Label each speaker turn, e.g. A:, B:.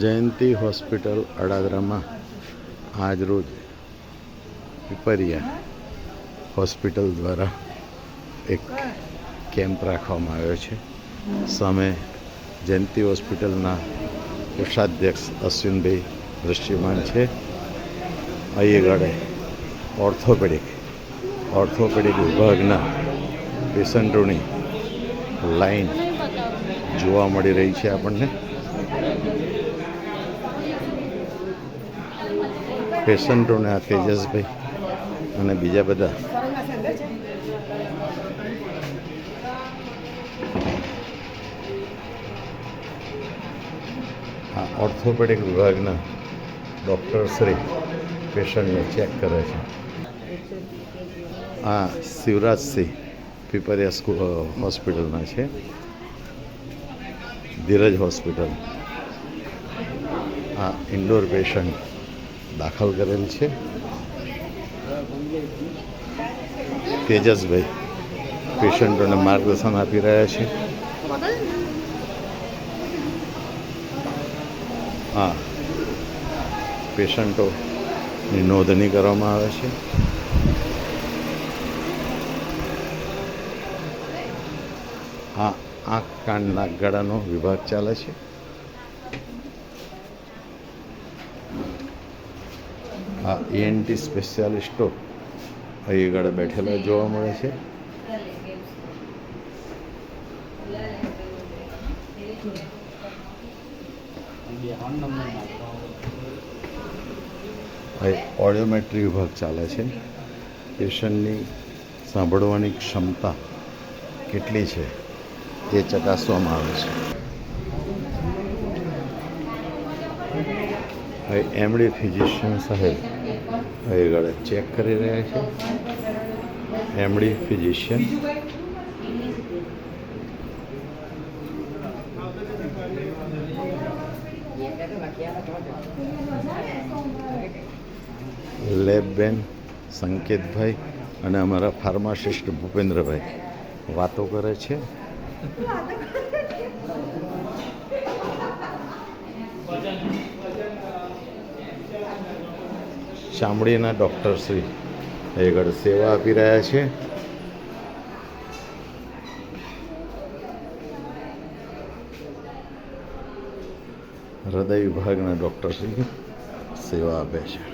A: જયંતિ hospital અડાદરામાં આજરોજ Pipariya hospital દ્વારા એક કેમ્પ રાખવામાં આવ્યો છે. સામે જયંતિ હોસ્પિટલના કોષાધ્યક્ષ અશ્વિનભાઈ દૃશ્યમાન છે. અહીં આગળ ઓર્થોપેડિક ઓર્થોપેડિક વિભાગના પેશન્ટોની લાઈન જોવા મળી રહી છે આપણને. પેશન્ટોને આ તેજસભાઈ અને બીજા બધા. આ ઓર્થોપેડિક વિભાગના ડૉક્ટર શ્રી પેશન્ટને ચેક કરે છે. આ શિવરાજસિંહ પીપરિયા સ્કૂલ હોસ્પિટલના છે. ધીરજ હોસ્પિટલ આ ઇન્ડોર પેશન્ટ દાખલ કરેલ છે. તેજસભાઈ પેશન્ટોને માર્ગદર્શન આપી રહ્યા છે. હા. પેશન્ટોની નોંધણી કરવામાં આવે છે. હા, આંખ કાન નાક ગળાનો વિભાગ ચાલે છે. આ એએનટી સ્પેશિયાલિસ્ટો અહીં આગળ બેઠેલા જોવા મળે છે. અહીં ઓડિયોમેટ્રી વિભાગ ચાલે છે. પેશન્ટની સાંભળવાની ક્ષમતા કેટલી છે એ ચકાસવામાં આવે છે. હવે એમડી ફિઝિશિયન સાહેબ અહીં આગળ ચેક કરી રહ્યા છે. MD physician. લેબબેન સંકેતભાઈ અને અમારા ફાર્માસિસ્ટ ભૂપેન્દ્રભાઈ વાતો કરે છે. ચામડીના ડૉક્ટર શ્રી આગળ સેવા આપી રહ્યા છે. હૃદય વિભાગના ડૉક્ટર શ્રી સેવા આપે છે.